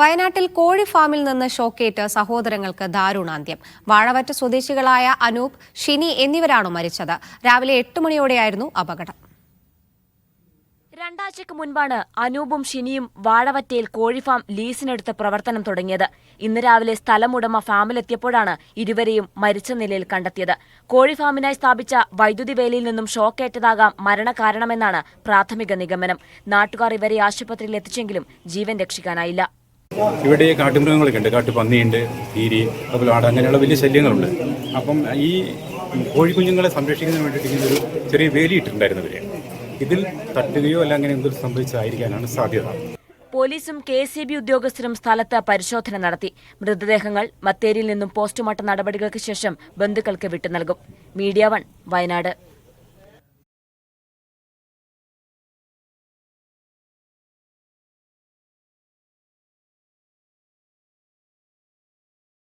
വയനാട്ടിൽ കോഴി ഫാമിൽ നിന്ന് ഷോക്കേറ്റ് സഹോദരങ്ങൾക്ക് ദാരുണാന്ത്യം. വാഴവറ്റ സ്വദേശികളായ അനൂപ് ഷിനി എന്നിവരാണ് മരിച്ചത്. രാവിലെ എട്ട് മണിയോടെയായിരുന്നു അപകടം. രണ്ടാഴ്ചക്ക് മുൻപാണ് അനൂപും ഷിനിയും വാഴവറ്റയിൽ കോഴിഫാം ലീസിനെടുത്ത് പ്രവർത്തനം തുടങ്ങിയത്. ഇന്ന് രാവിലെ സ്ഥലമുടമ ഫാമിലെത്തിയപ്പോഴാണ് ഇരുവരെയും മരിച്ച നിലയിൽ കണ്ടെത്തിയത്. കോഴിഫാമിനായി സ്ഥാപിച്ച വൈദ്യുതി വേലിയിൽ നിന്നും ഷോക്കേറ്റതാകാം മരണകാരണമെന്നാണ് പ്രാഥമിക നിഗമനം. നാട്ടുകാർ ഇവരെ ആശുപത്രിയിൽ എത്തിച്ചെങ്കിലും ജീവൻ രക്ഷിക്കാനായില്ല. ഇവിടെ കാട്ടുമൃഗങ്ങളൊക്കെ ഉണ്ട് കാട്ടുപന്നിയുണ്ട് തീരി അതുപോലെ ആട് അങ്ങനെയുള്ള വലിയ ശല്യങ്ങളുണ്ട്. അപ്പം ഈ കോഴിക്കുഞ്ഞുങ്ങളെ സംരക്ഷിക്കുന്നതിന് വേണ്ടിയിട്ട് ഇങ്ങനെ ഒരു ചെറിയ വേലി ഇട്ടിട്ടുണ്ടായിരുന്നു ഇവർ. ഇതിൽ തട്ടുകയോ അല്ല അങ്ങനെ എന്തൊരു സംഭവിച്ചായിരിക്കാനാണ് സാധ്യത. പോലീസും കെ സി ബി ഉദ്യോഗസ്ഥരും സ്ഥലത്ത് പരിശോധന നടത്തി. മൃതദേഹങ്ങൾ മത്തേരിയിൽ നിന്നും പോസ്റ്റ്മോർട്ടം നടപടികൾക്ക് ശേഷം ബന്ധുക്കൾക്ക് വിട്ടു നൽകും മീഡിയ വൺ വയനാട്.